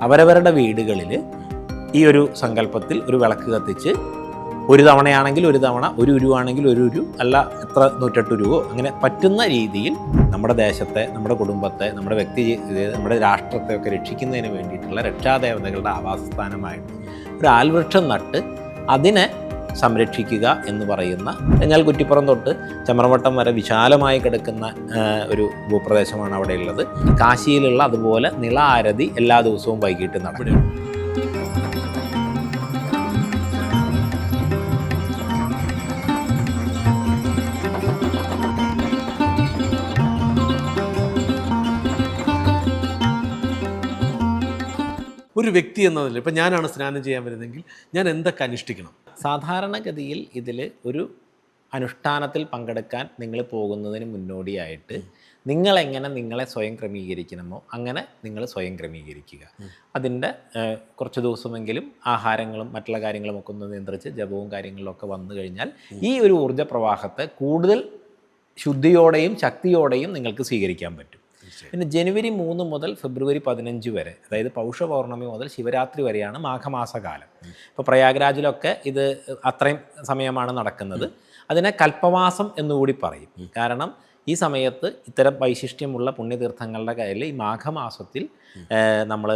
അവരവരുടെ വീടുകളിൽ ഈ ഒരു സങ്കല്പത്തിൽ ഒരു വിളക്ക് കത്തിച്ച് ഒരു തവണയാണെങ്കിൽ ഒരു തവണ ഒരു ഉരുവാണെങ്കിൽ ഒരു ഉരു അല്ല എത്ര നൂറ്റെട്ട് ഉരുവോ അങ്ങനെ പറ്റുന്ന രീതിയിൽ നമ്മുടെ ദേശത്തെ നമ്മുടെ കുടുംബത്തെ നമ്മുടെ വ്യക്തി നമ്മുടെ രാഷ്ട്രത്തെ ഒക്കെ രക്ഷിക്കുന്നതിന് വേണ്ടിയിട്ടുള്ള രക്ഷാദേവതകളുടെ ആവാസസ്ഥാനമായിട്ട് ഒരു ആൽവൃക്ഷം നട്ട് അതിനെ സംരക്ഷിക്കുക എന്ന് പറയുന്ന എന്നാൽ കുറ്റിപ്പുറം തൊട്ട് ചമ്രവട്ടം വരെ വിശാലമായി കിടക്കുന്ന ഒരു ഭൂപ്രദേശമാണ് അവിടെ ഉള്ളത്. കാശിയിലുള്ള അതുപോലെ നിള ആരതി എല്ലാ ദിവസവും വൈകിട്ട് നടക്കും. ഒരു വ്യക്തി എന്നതിൽ ഇപ്പം ഞാനാണ് സ്നാനം ചെയ്യാൻ വരുന്നതെങ്കിൽ ഞാൻ എന്തൊക്കെ അനുഷ്ഠിക്കണം? സാധാരണഗതിയിൽ ഇതിൽ ഒരു അനുഷ്ഠാനത്തിൽ പങ്കെടുക്കാൻ നിങ്ങൾ പോകുന്നതിന് മുന്നോടിയായിട്ട് നിങ്ങളെങ്ങനെ നിങ്ങളെ സ്വയം ക്രമീകരിക്കണമോ അങ്ങനെ നിങ്ങൾ സ്വയം ക്രമീകരിക്കുക. അതിന്റെ കുറച്ച് ദിവസമെങ്കിലും ആഹാരങ്ങളും മറ്റുള്ള കാര്യങ്ങളും ഒക്കെ ഒന്ന് നിയന്ത്രിച്ച് ജപവും കാര്യങ്ങളൊക്കെ വന്നു കഴിഞ്ഞാൽ ഈ ഒരു ഊർജ പ്രവാഹത്തെ കൂടുതൽ ശുദ്ധിയോടെയും ശക്തിയോടെയും നിങ്ങൾക്ക് സ്വീകരിക്കാൻ പറ്റും. പിന്നെ ജനുവരി മൂന്ന് മുതൽ ഫെബ്രുവരി പതിനഞ്ച് വരെ അതായത് പൗഷ പൗർണമി മുതൽ ശിവരാത്രി വരെയാണ് മാഘമാസകാലം. ഇപ്പോൾ പ്രയാഗ്രാജിലൊക്കെ ഇത് അത്രയും സമയമാണ് നടക്കുന്നത്. അതിനെ കൽപ്പവാസം എന്നുകൂടി പറയും. കാരണം ഈ സമയത്ത് ഇത്തരം വൈശിഷ്ട്യമുള്ള പുണ്യതീർത്ഥങ്ങളുടെ കയ്യിൽ ഈ മാഘമാസത്തിൽ നമ്മൾ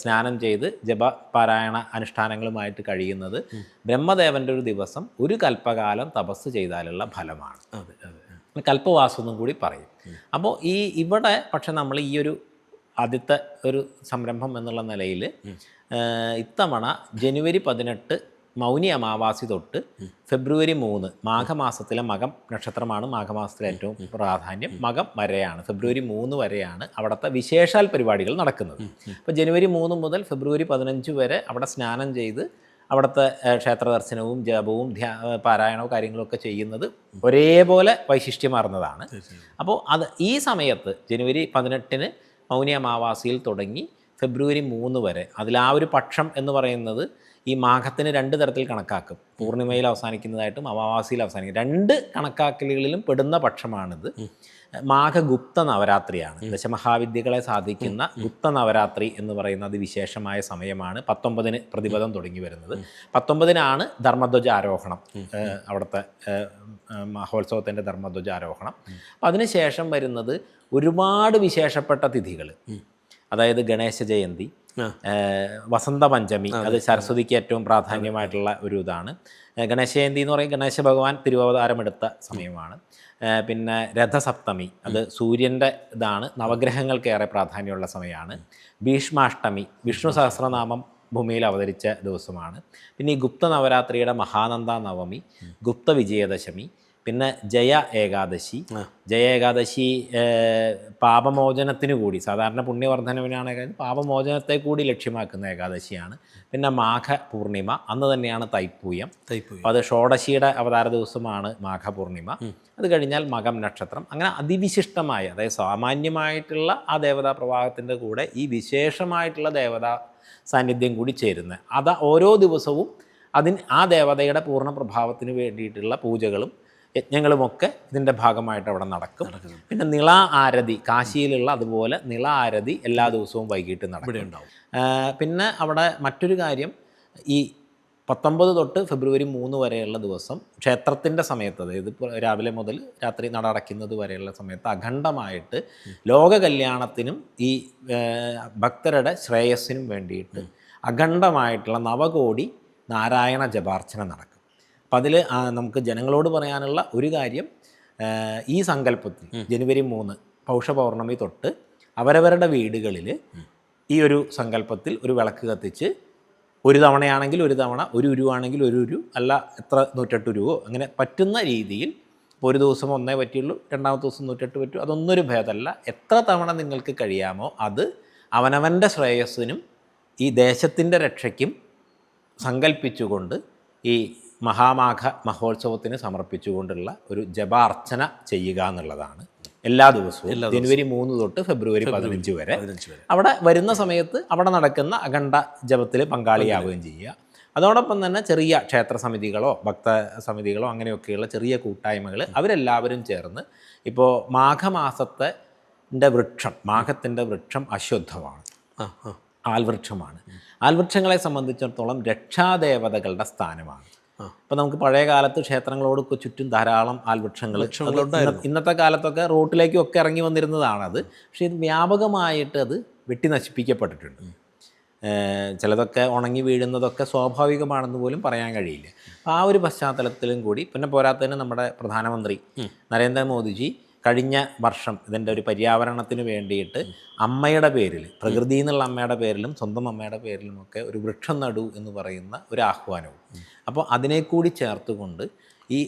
സ്നാനം ചെയ്ത് ജപ പാരായണ അനുഷ്ഠാനങ്ങളുമായിട്ട് കഴിയുന്നത് ബ്രഹ്മദേവന്റെ ഒരു ദിവസം ഒരു കൽപ്പകാലം തപസ് ചെയ്താലുള്ള ഫലമാണ്. കൽപ്പവാസം ഒന്നും കൂടി പറയും. അപ്പോൾ ഈ ഇവിടെ പക്ഷെ നമ്മൾ ഈ ഒരു ആദ്യത്തെ ഒരു സംരംഭം എന്നുള്ള നിലയിൽ ഇത്തവണ ജനുവരി പതിനെട്ട് മൗനി അമാവാസി തൊട്ട് ഫെബ്രുവരി മൂന്ന് മാഘമാസത്തിലെ മകം നക്ഷത്രമാണ് മാഘമാസത്തിലെ ഏറ്റവും പ്രാധാന്യം. മകം വരെയാണ്. ഫെബ്രുവരി മൂന്ന് വരെയാണ് അവിടുത്തെ വിശേഷാൽ പരിപാടികൾ നടക്കുന്നത്. അപ്പോൾ ജനുവരി മൂന്ന് മുതൽ ഫെബ്രുവരി പതിനഞ്ച് വരെ അവിടെ സ്നാനം ചെയ്ത് അവിടുത്തെ ക്ഷേത്ര ദർശനവും ജപവും ധ്യാ പാരായണവും കാര്യങ്ങളൊക്കെ ചെയ്യുന്നത് ഒരേപോലെ വൈശിഷ്ട്യമാർന്നതാണ്. അപ്പോൾ അത് ഈ സമയത്ത് ജനുവരി പതിനെട്ടിന് മൗനി അമാവാസിയിൽ തുടങ്ങി ഫെബ്രുവരി മൂന്ന് വരെ അതിൽ ആ ഒരു പക്ഷം എന്ന് പറയുന്നത് ഈ മാഘത്തിന് രണ്ട് തരത്തിൽ കണക്കാക്കും. പൂർണിമയിൽ അവസാനിക്കുന്നതായിട്ടും അമാവാസിയിൽ അവസാനിക്കും. രണ്ട് കണക്കാക്കലുകളിലും പെടുന്ന പക്ഷമാണിത്. മാഘഗുപ്ത നവരാത്രിയാണ് ദശമഹാവിദ്യകളെ സാധിക്കുന്ന ഗുപ്ത നവരാത്രി എന്ന് പറയുന്ന അതിവിശേഷമായ സമയമാണ് പത്തൊമ്പതിന് പ്രതിപദം തുടങ്ങി വരുന്നത് പത്തൊമ്പതിനാണ് ധർമ്മധ്വജ ആരോഹണം. അവിടുത്തെ മഹോത്സവത്തിന്റെ ധർമ്മധ്വജ ആരോഹണം. അപ്പം അതിനുശേഷം വരുന്നത് ഒരുപാട് വിശേഷപ്പെട്ട തിഥികൾ അതായത് ഗണേശ ജയന്തി. വസന്ത പഞ്ചമി അത് സരസ്വതിക്ക് ഏറ്റവും പ്രാധാന്യമായിട്ടുള്ള ഒരു ഇതാണ്. ഗണേശ ജയന്തി എന്ന് പറയും ഗണേശ ഭഗവാൻ തിരുവവതാരമെടുത്ത സമയമാണ്. പിന്നെ രഥസപ്തമി. അത് സൂര്യന്റെ ഇതാണ്. നവഗ്രഹങ്ങൾക്ക് ഏറെ പ്രാധാന്യമുള്ള സമയമാണ്. ഭീഷ്മാഷ്ടമി വിഷ്ണു സഹസ്രനാമം ഭൂമിയിൽ അവതരിച്ച ദിവസമാണ്. പിന്നെ ഈ ഗുപ്ത നവരാത്രിയുടെ മഹാനന്ദ നവമി ഗുപ്ത വിജയദശമി പിന്നെ ജയ ഏകാദശി. ജയ ഏകാദശി പാപമോചനത്തിന് കൂടി സാധാരണ പുണ്യവർദ്ധനവിനാണ് ഏകാദശി പാപമോചനത്തെ കൂടി ലക്ഷ്യമാക്കുന്ന ഏകാദശിയാണ്. പിന്നെ മാഘ പൂർണിമ അന്ന് തന്നെയാണ് തൈപ്പൂയം. തൈപ്പൂയം. അത് ഷോഡശിയുടെ അവതാര ദിവസമാണ് മാഘപൂർണിമ. അത് കഴിഞ്ഞാൽ മകം നക്ഷത്രം. അങ്ങനെ അതിവിശിഷ്ടമായ അതായത് സാമാന്യമായിട്ടുള്ള ആ ദേവതാ പ്രവാഹത്തിന്റെ കൂടെ ഈ വിശേഷമായിട്ടുള്ള ദേവതാ സാന്നിധ്യം കൂടി ചേരുന്നത്. അത് ഓരോ ദിവസവും അതിന് ആ ദേവതയുടെ പൂർണ പ്രഭാവത്തിന് വേണ്ടിയിട്ടുള്ള പൂജകളും യജ്ഞങ്ങളുമൊക്കെ ഇതിന്റെ ഭാഗമായിട്ട് അവിടെ നടക്കും. പിന്നെ നിള ആരതി കാശിയിലുള്ള അതുപോലെ നിള ആരതി എല്ലാ ദിവസവും വൈകിട്ട് നടക്കും. പിന്നെ അവിടെ മറ്റൊരു കാര്യം ഈ പത്തൊമ്പത് തൊട്ട് ഫെബ്രുവരി മൂന്ന് വരെയുള്ള ദിവസം ക്ഷേത്രത്തിന്റെ സമയത്ത് അതായത് ഇപ്പോൾ രാവിലെ മുതൽ രാത്രി നട അടയ്ക്കുന്നത് വരെയുള്ള സമയത്ത് അഖണ്ഡമായിട്ട് ലോക കല്യാണത്തിനും ഈ ഭക്തരുടെ ശ്രേയസ്സിനും വേണ്ടിയിട്ട് അഖണ്ഡമായിട്ടുള്ള നവകോടി നാരായണ ജപാർച്ചന നടക്കും. അപ്പം അതിൽ നമുക്ക് ജനങ്ങളോട് പറയാനുള്ള ഒരു കാര്യം ഈ സങ്കല്പത്തിൽ ജനുവരി മൂന്ന് പൗഷപൗർണമി തൊട്ട് അവരവരുടെ വീടുകളിൽ ഈ ഒരു സങ്കല്പത്തിൽ ഒരു വിളക്ക് കത്തിച്ച് ഒരു തവണയാണെങ്കിൽ ഒരു തവണ ഒരു ഉരുവാണെങ്കിൽ ഒരു ഉരു അല്ല എത്ര നൂറ്റെട്ട് ഉരുവോ അങ്ങനെ പറ്റുന്ന രീതിയിൽ ഇപ്പോൾ ഒരു ദിവസം ഒന്നേ പറ്റിയുള്ളൂ രണ്ടാമത്തെ ദിവസം നൂറ്റെട്ട് പറ്റൂ അതൊന്നൊരു ഭേദമല്ല. എത്ര തവണ നിങ്ങൾക്ക് കഴിയാമോ അത് അവനവന്റെ ശ്രേയസ്സിനും ഈ ദേശത്തിന്റെ രക്ഷയ്ക്കും സങ്കല്പിച്ചുകൊണ്ട് ഈ മഹാമാഘ മഹോത്സവത്തിന് സമർപ്പിച്ചുകൊണ്ടുള്ള ഒരു ജപാർച്ചന ചെയ്യുക എന്നുള്ളതാണ് എല്ലാ ദിവസവും ജനുവരി മൂന്ന് തൊട്ട് ഫെബ്രുവരി പതിനഞ്ച് വരെ. അവിടെ വരുന്ന സമയത്ത് അവിടെ നടക്കുന്ന അഖണ്ഡ ജപത്തിൽ പങ്കാളിയാവുകയും ചെയ്യുക. അതോടൊപ്പം തന്നെ ചെറിയ ക്ഷേത്ര സമിതികളോ ഭക്ത സമിതികളോ അങ്ങനെയൊക്കെയുള്ള ചെറിയ കൂട്ടായ്മകൾ അവരെല്ലാവരും ചേർന്ന് ഇപ്പോൾ മാഘമാസത്തെ വൃക്ഷം മാഘത്തിന്റെ വൃക്ഷം അശുദ്ധമാണ് ആൽവൃക്ഷമാണ്. ആൽവൃക്ഷങ്ങളെ സംബന്ധിച്ചിടത്തോളം രക്ഷാദേവതകളുടെ സ്ഥാനമാണ്. ഇപ്പം നമുക്ക് പഴയ കാലത്ത് ക്ഷേത്രങ്ങളോട് ചുറ്റും ധാരാളം ആൽവൃക്ഷങ്ങൾ ഇന്നത്തെ കാലത്തൊക്കെ റോട്ടിലേക്കും ഒക്കെ ഇറങ്ങി വന്നിരുന്നതാണത് പക്ഷേ ഇത് വ്യാപകമായിട്ട് അത് വെട്ടി നശിപ്പിക്കപ്പെട്ടിട്ടുണ്ട്. ചിലതൊക്കെ ഉണങ്ങി വീഴുന്നതൊക്കെ സ്വാഭാവികമാണെന്ന് പോലും പറയാൻ കഴിയില്ല. ആ ഒരു പശ്ചാത്തലത്തിലും കൂടി പിന്നെ പോരാത്തതിന് നമ്മുടെ പ്രധാനമന്ത്രി നരേന്ദ്രമോദിജി കഴിഞ്ഞ വർഷം ഇതിന്റെ ഒരു പര്യാവരണത്തിന് വേണ്ടിയിട്ട് അമ്മയുടെ പേരിൽ പ്രകൃതി എന്നുള്ള അമ്മയുടെ പേരിലും സ്വന്തം അമ്മയുടെ പേരിലുമൊക്കെ ഒരു വൃക്ഷം നടു എന്ന് പറയുന്ന ഒരു ആഹ്വാനവും. അപ്പോൾ അതിനെ കൂടി ചേർത്തുകൊണ്ട് ഈ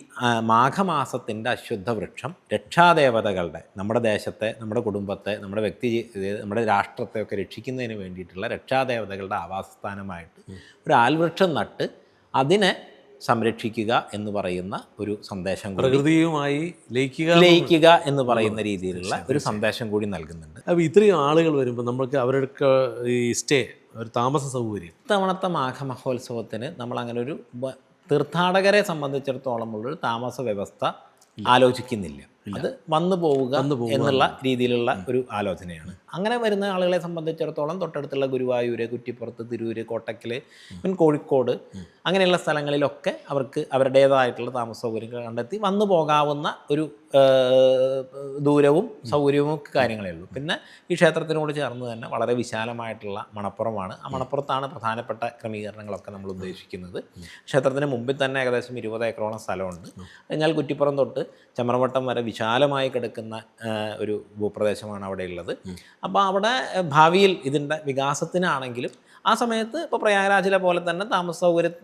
മാഘമാസത്തിന്റെ അശുദ്ധ വൃക്ഷം രക്ഷാദേവതകളുടെ നമ്മുടെ ദേശത്തെ നമ്മുടെ കുടുംബത്തെ നമ്മുടെ വ്യക്തി നമ്മുടെ രാഷ്ട്രത്തെ ഒക്കെ രക്ഷിക്കുന്നതിന് വേണ്ടിയിട്ടുള്ള രക്ഷാദേവതകളുടെ ആവാസസ്ഥാനമായിട്ട് ഒരു ആൽവൃക്ഷം നട്ട് അതിനെ സംരക്ഷിക്കുക എന്ന് പറയുന്ന ഒരു സന്ദേശം പ്രകൃതിയുമായി ലയിക്കുക ലയിക്കുക എന്ന് പറയുന്ന രീതിയിലുള്ള ഒരു സന്ദേശം കൂടി നൽകുന്നുണ്ട്. അപ്പോൾ ഇത്രയും ആളുകൾ വരുമ്പോൾ നമ്മൾക്ക് അവരുടെ ഈ സ്റ്റേ ഒരു താമസ സൗകര്യം. ഇത്തവണത്തെ മാഘമഹോത്സവത്തിന് നമ്മൾ അങ്ങനെ ഒരു തീർത്ഥാടകരെ സംബന്ധിച്ചിടത്തോളം ഉള്ളൊരു താമസ വ്യവസ്ഥ ആലോചിക്കുന്നില്ല. അത് വന്നു പോവുക എന്നുള്ള രീതിയിലുള്ള ഒരു ആലോചനയാണ്. അങ്ങനെ വരുന്ന ആളുകളെ സംബന്ധിച്ചിടത്തോളം തൊട്ടടുത്തുള്ള ഗുരുവായൂര് കുറ്റിപ്പുറത്ത് തിരൂര് കോട്ടക്കൽ പിന്നെ കോഴിക്കോട് അങ്ങനെയുള്ള സ്ഥലങ്ങളിലൊക്കെ അവർക്ക് അവരുടേതായിട്ടുള്ള താമസ സൗകര്യങ്ങൾ കണ്ടെത്തി വന്നു പോകാവുന്ന ഒരു ദൂരവും സൗകര്യവും ഒക്കെ കാര്യങ്ങളേ ഉള്ളൂ. പിന്നെ ഈ ക്ഷേത്രത്തിനോട് ചേർന്ന് തന്നെ വളരെ വിശാലമായിട്ടുള്ള മണപ്പുറമാണ്. ആ മണപ്പുറത്താണ് പ്രധാനപ്പെട്ട ക്രമീകരണങ്ങളൊക്കെ നമ്മൾ ഉദ്ദേശിക്കുന്നത്. ക്ഷേത്രത്തിന് മുമ്പിൽ തന്നെ ഏകദേശം ഇരുപത് ഏക്കറോളം സ്ഥലമുണ്ട്. എന്നാൽ കുറ്റിപ്പുറം തൊട്ട് ചമ്രവട്ടം വരെ വിശാലമായി കിടക്കുന്ന ഒരു ഭൂപ്രദേശമാണ് അവിടെ ഉള്ളത് അപ്പോൾ അവിടെ ഭാവിയിൽ ഇതിന്റെ വികാസത്തിനാണെങ്കിലും ആ സമയത്ത് ഇപ്പോൾ പ്രയാഗരാജിലെ പോലെ തന്നെ താമസ സൗകര്യം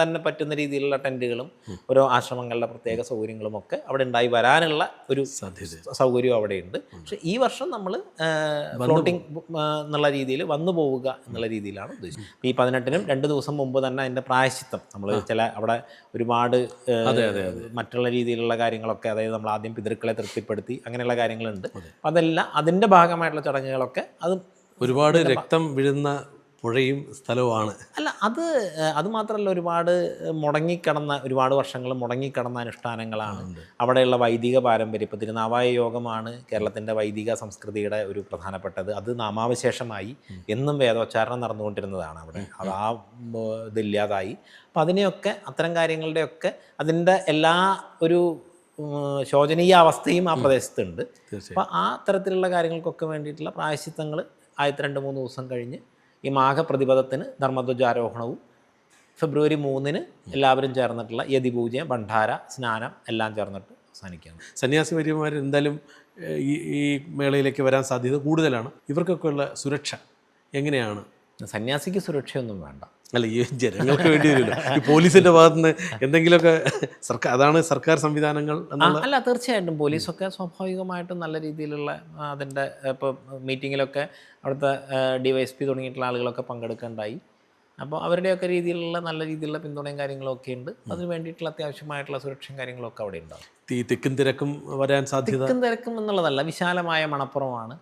തന്നെ പറ്റുന്ന രീതിയിലുള്ള ടെന്റുകളും ഓരോ ആശ്രമങ്ങളുടെ പ്രത്യേക സൗകര്യങ്ങളും ഒക്കെ അവിടെ ഉണ്ടായി വരാനുള്ള ഒരു സൗകര്യം അവിടെയുണ്ട്. പക്ഷെ ഈ വർഷം നമ്മൾ ഫ്ലോട്ടിംഗ് എന്നുള്ള രീതിയിൽ വന്നു പോവുക എന്നുള്ള രീതിയിലാണ് ഉദ്ദേശിക്കുന്നത് ഈ പതിനെട്ടിനും രണ്ട് ദിവസം മുമ്പ് തന്നെ അതിന്റെ പ്രായശിത്തം നമ്മൾ ചില അവിടെ ഒരുപാട് മറ്റുള്ള രീതിയിലുള്ള കാര്യങ്ങളൊക്കെ അതായത് നമ്മൾ ആദ്യം പിതൃക്കളെ തൃപ്തിപ്പെടുത്തി അങ്ങനെയുള്ള കാര്യങ്ങളുണ്ട്. അതെല്ലാം അതിന്റെ ഭാഗമായിട്ടുള്ള ചടങ്ങുകളൊക്കെ അത് ഒരുപാട് രക്തം വീഴുന്ന പുഴയും സ്ഥലവുമാണ്. അല്ല അത് അതുമാത്രമല്ല അത് മാത്രമല്ല ഒരുപാട് മുടങ്ങിക്കിടന്ന ഒരുപാട് വർഷങ്ങൾ മുടങ്ങിക്കിടന്ന അനുഷ്ഠാനങ്ങളാണ്. അവിടെയുള്ള വൈദിക പാരമ്പര്യം ഇപ്പോൾ തിരുനാവായ യോഗമാണ് കേരളത്തിന്റെ വൈദിക സംസ്കൃതിയുടെ ഒരു പ്രധാനപ്പെട്ടത്. അത് നാമാവശേഷമായി എന്നും വേദോച്ചാരണം നടന്നുകൊണ്ടിരുന്നതാണ് അവിടെ. അത് ആ ഇതില്ലാതായി അപ്പം അതിനെയൊക്കെ അത്തരം കാര്യങ്ങളുടെയൊക്കെ അതിന്റെ എല്ലാ ഒരു ശോചനീയ അവസ്ഥയും ആ പ്രദേശത്തുണ്ട്. അപ്പോൾ ആ തരത്തിലുള്ള കാര്യങ്ങൾക്കൊക്കെ വേണ്ടിയിട്ടുള്ള പ്രായശിത്തങ്ങൾ ആദ്യത്തെ രണ്ട് മൂന്ന് ദിവസം കഴിഞ്ഞ് ഈ മാഘപ്രതിപദത്തിന് ധർമ്മധ്വജാരോഹണവും ഫെബ്രുവരി മൂന്നിന് എല്ലാവരും ചേർന്നിട്ടുള്ള യതിപൂജ ഭണ്ഡാര സ്നാനം എല്ലാം ചേർന്നിട്ട് അവസാനിക്കുകയാണ്. സന്യാസി വര്യന്മാർ എന്തായാലും ഈ ഈ മേളയിലേക്ക് വരാൻ സാധ്യത കൂടുതലാണ്. ഇവർക്കൊക്കെയുള്ള സുരക്ഷ എങ്ങനെയാണ്? സന്യാസിക്ക് സുരക്ഷയൊന്നും വേണ്ട. അല്ല ഈ ജനങ്ങൾക്ക് വേണ്ടി വരില്ല ഈ പോലീസിന്റെ ഭാഗത്തുനിന്ന് എന്തെങ്കിലുമൊക്കെ സർക്കാർ അതാണ് സർക്കാർ സംവിധാനങ്ങൾ അല്ല തീർച്ചയായിട്ടും പോലീസൊക്കെ സ്വാഭാവികമായിട്ടും നല്ല രീതിയിലുള്ള അതിന്റെ ഇപ്പോൾ മീറ്റിങ്ങിലൊക്കെ അവിടുത്തെ ഡി വൈ എസ് പി തുടങ്ങിയിട്ടുള്ള ആളുകളൊക്കെ പങ്കെടുക്കേണ്ടായി. അപ്പോൾ അവരുടെയൊക്കെ രീതിയിലുള്ള നല്ല രീതിയിലുള്ള പിന്തുണയും കാര്യങ്ങളൊക്കെ ഉണ്ട്. അതിന് വേണ്ടിയിട്ടുള്ള അത്യാവശ്യമായിട്ടുള്ള സുരക്ഷയും കാര്യങ്ങളൊക്കെ അവിടെ ഉണ്ടാവും. ഈ തിക്കും തിരക്കും വരാൻ സാധ്യത തിക്കും തിരക്കും എന്നുള്ളതല്ല വിശാലമായ മണപ്പുറമാണ്.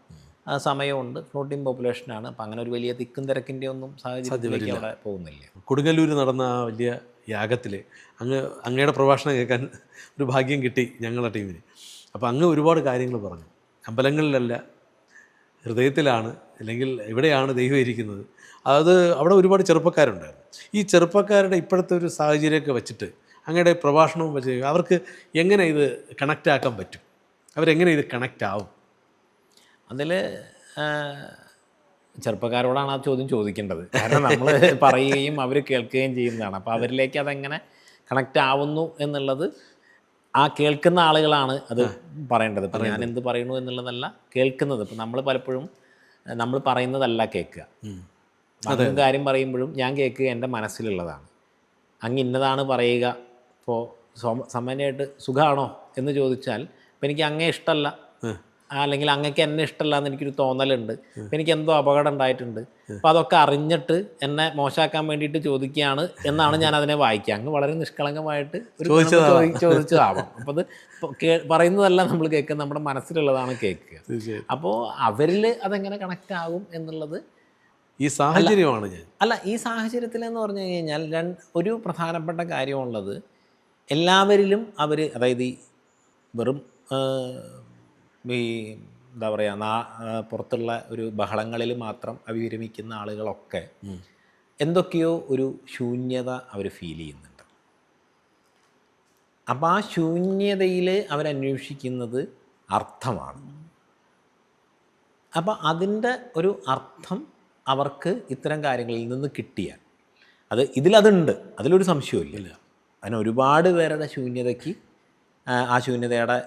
സമയമുണ്ട്. ഫ്ലോട്ടിംഗ് പോപ്പുലേഷനാണ്. അപ്പം അങ്ങനെ ഒരു വലിയ തിക്കും തിരക്കിന്റെ ഒന്നും സാഹചര്യത്തിലേക്ക് അവിടെ പോകുന്നില്ല. കൊടുങ്ങല്ലൂർ നടന്ന ആ വലിയ യാഗത്തിൽ അങ്ങ് അങ്ങയുടെ പ്രഭാഷണം കേൾക്കാൻ ഒരു ഭാഗ്യം കിട്ടി ഞങ്ങളുടെ ടീമിന്. അപ്പോൾ അങ്ങ് ഒരുപാട് കാര്യങ്ങൾ പറഞ്ഞു. അമ്പലങ്ങളിലല്ല ഹൃദയത്തിലാണ് അല്ലെങ്കിൽ എവിടെയാണ് ദൈവം ഇരിക്കുന്നത്. അത് അവിടെ ഒരുപാട് ചെറുപ്പക്കാരുണ്ടായിരുന്നു. ഈ ചെറുപ്പക്കാരുടെ ഇപ്പോഴത്തെ ഒരു സാഹചര്യമൊക്കെ വെച്ചിട്ട് അങ്ങയുടെ പ്രഭാഷണവും വെച്ച് അവർക്ക് എങ്ങനെ ഇത് കണക്റ്റ് ആക്കാൻ പറ്റും? അവരെങ്ങനെ ഇത് കണക്റ്റ് ആവും? അതിൽ ചെറുപ്പക്കാരോടാണ് ആ ചോദ്യം ചോദിക്കേണ്ടത്. കാരണം നമ്മൾ പറയുകയും അവർ കേൾക്കുകയും ചെയ്യുന്നതാണ്. അപ്പോൾ അവരിലേക്ക് അതെങ്ങനെ കണക്റ്റ് ആവുന്നു എന്നുള്ളത് ആ കേൾക്കുന്ന ആളുകളാണ് അത് പറയേണ്ടത്. ഇപ്പം ഞാൻ എന്ത് പറയുന്നു എന്നുള്ളതല്ല കേൾക്കുന്നത്. ഇപ്പം നമ്മൾ പലപ്പോഴും നമ്മൾ പറയുന്നതല്ല കേൾക്കുക. അതും കാര്യം പറയുമ്പോഴും ഞാൻ കേൾക്കുക എന്റെ മനസ്സിലുള്ളതാണ്. അങ്ങ് ഇന്നതാണ് പറയുക. ഇപ്പോൾ സാമാന്യമായിട്ട് സുഖമാണോ എന്ന് ചോദിച്ചാൽ ഇപ്പം എനിക്ക് അങ്ങേ ഇഷ്ടമല്ല. അല്ലെങ്കിൽ അങ്ങക്ക് എന്നെ ഇഷ്ടമല്ല എന്ന് എനിക്കൊരു തോന്നലുണ്ട്. എനിക്ക് എന്തോ അപകടം ഉണ്ടായിട്ടുണ്ട്. അപ്പം അതൊക്കെ അറിഞ്ഞിട്ട് എന്നെ മോശമാക്കാൻ വേണ്ടിയിട്ട് ചോദിക്കുകയാണ് എന്നാണ് ഞാൻ അതിനെ വായിക്കുക. അങ്ങ് വളരെ നിഷ്കളങ്കമായിട്ട് ഒരു ചോദി- ചോദിച്ചതാവാം. അപ്പം അത് പറയുന്നതല്ല നമ്മൾ കേൾക്കുക നമ്മുടെ മനസ്സിലുള്ളതാണ് കേൾക്കുക. അപ്പോ അപ്പോൾ അവരിൽ അതെങ്ങനെ കണക്ട് ആകും എന്നുള്ളത് ഈ സാഹചര്യമാണ് ഞാൻ. അല്ല ഈ സാഹചര്യത്തിൽ എന്ന് പറഞ്ഞു കഴിഞ്ഞാൽ രണ്ട് ഒരു പ്രധാനപ്പെട്ട കാര്യമുള്ളത് എല്ലാവരിലും അവർ അതായത് ഈ വെറും ഈ എന്താ പറയുക നാ പുറത്തുള്ള ഒരു ബഹളങ്ങളിൽ മാത്രം അഭിരമിക്കുന്ന ആളുകളൊക്കെ എന്തൊക്കെയോ ഒരു ശൂന്യത അവർ ഫീൽ ചെയ്യുന്നുണ്ട്. അപ്പോൾ ആ ശൂന്യതയിൽ അവരന്വേഷിക്കുന്നത് അർത്ഥമാണ്. അപ്പോൾ അതിന്റെ ഒരു അർത്ഥം അവർക്ക് ഇത്തരം കാര്യങ്ങളിൽ നിന്ന് കിട്ടിയാൽ അത് ഇതിലതുണ്ട് അതിലൊരു സംശയമില്ല അതിന് ഒരുപാട് പേരുടെ ശൂന്യതയ്ക്ക് ആ, ശൂന്യതയുടെ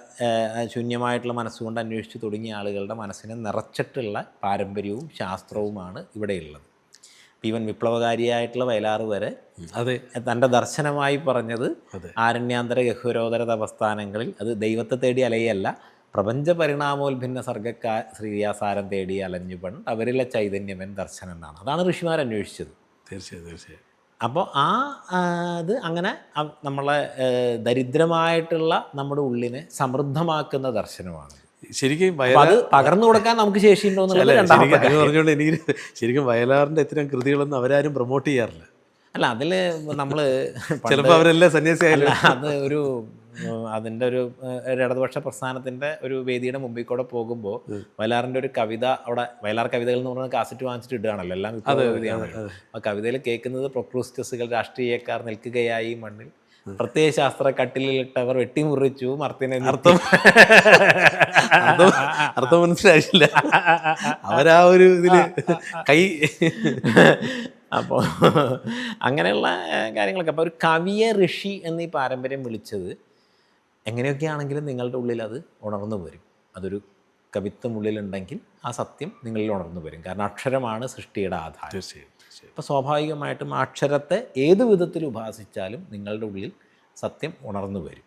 ശൂന്യമായിട്ടുള്ള മനസ്സുകൊണ്ട് അന്വേഷിച്ച് തുടങ്ങിയ ആളുകളുടെ മനസ്സിനെ നിറച്ചിട്ടുള്ള പാരമ്പര്യവും ശാസ്ത്രവുമാണ് ഇവിടെയുള്ളത്. ഈവൻ വിപ്ലവകാരിയായിട്ടുള്ള വയലാർ വരെ അത്. തന്റെ ദർശനമായി പറഞ്ഞത്. ആരണ്യാന്തര ഗഹ്വരോദര തപസ്ഥാനങ്ങളിൽ അത് ദൈവത്തെ തേടി അലയല്ല പ്രപഞ്ച പരിണാമോത്ഭിന്ന സർഗക്കാ ശ്രീയാസാരം തേടി അലഞ്ഞു പണ്ട് അവരിലെ ചൈതന്യമൻ ദർശനം എന്നാണ് അതാണ് ഋഷിമാർ അന്വേഷിച്ചത്. തീർച്ചയായും തീർച്ചയായും. അപ്പോൾ ആ ഇത് അങ്ങനെ നമ്മളെ ദരിദ്രമായിട്ടുള്ള നമ്മുടെ ഉള്ളിനെ സമൃദ്ധമാക്കുന്ന ദർശനമാണ്. ശരിക്കും അത് പകർന്നു കൊടുക്കാൻ നമുക്ക് ശേഷിയുണ്ടോ. പറഞ്ഞുകൊണ്ട് എനിക്ക് ശരിക്കും വയലാറിന്റെ ഇത്തരം കൃതികളൊന്നും അവരാരും പ്രൊമോട്ട് ചെയ്യാറില്ല. അല്ല അതിൽ നമ്മൾ ചിലപ്പോൾ അവരെല്ലാം സന്യാസിയായില്ല അത് ഒരു അതിന്റെ ഒരു ഇടതുപക്ഷ പ്രസ്ഥാനത്തിന്റെ ഒരു വേദിയുടെ മുമ്പിൽ കൂടെ പോകുമ്പോൾ വയലാറിന്റെ ഒരു കവിത അവിടെ വയലാർ കവിതകൾ എന്ന് പറഞ്ഞാൽ കാസറ്റ് വാങ്ങിച്ചിട്ട് ഇടുകയാണല്ലോ. എല്ലാം കവിതയാണല്ലോ ആ കവിതയിൽ കേൾക്കുന്നത് പ്രൊക്രൂസ്റ്റസുകൾ രാഷ്ട്രീയക്കാർ നിൽക്കുകയായി മണ്ണിൽ. പ്രത്യേക ശാസ്ത്ര കട്ടിലിട്ടവർ വെട്ടിമുറിച്ചു മർത്തിനെ അർത്ഥം അർത്ഥം അർത്ഥം മനസ്സിലായില്ല അവരാ ഒരു ഇതിൽ കൈ അപ്പോൾ അങ്ങനെയുള്ള കാര്യങ്ങളൊക്കെ. അപ്പോൾ ഒരു കവിയ ഋഷി എന്നീ പാരമ്പര്യം വിളിച്ചത് എങ്ങനെയൊക്കെ ആണെങ്കിലും നിങ്ങളുടെ ഉള്ളിൽ അത് ഉണർന്നു വരും. അതൊരു കവിത്വം ഉള്ളിലുണ്ടെങ്കിൽ ആ സത്യം നിങ്ങളിൽ ഉണർന്നു വരും. കാരണം അക്ഷരമാണ് സൃഷ്ടിയുടെ ആധാരം. അപ്പോൾ സ്വാഭാവികമായിട്ടും ആ അക്ഷരത്തെ ഏത് വിധത്തിൽ ഉപാസിച്ചാലും നിങ്ങളുടെ ഉള്ളിൽ സത്യം ഉണർന്നു വരും.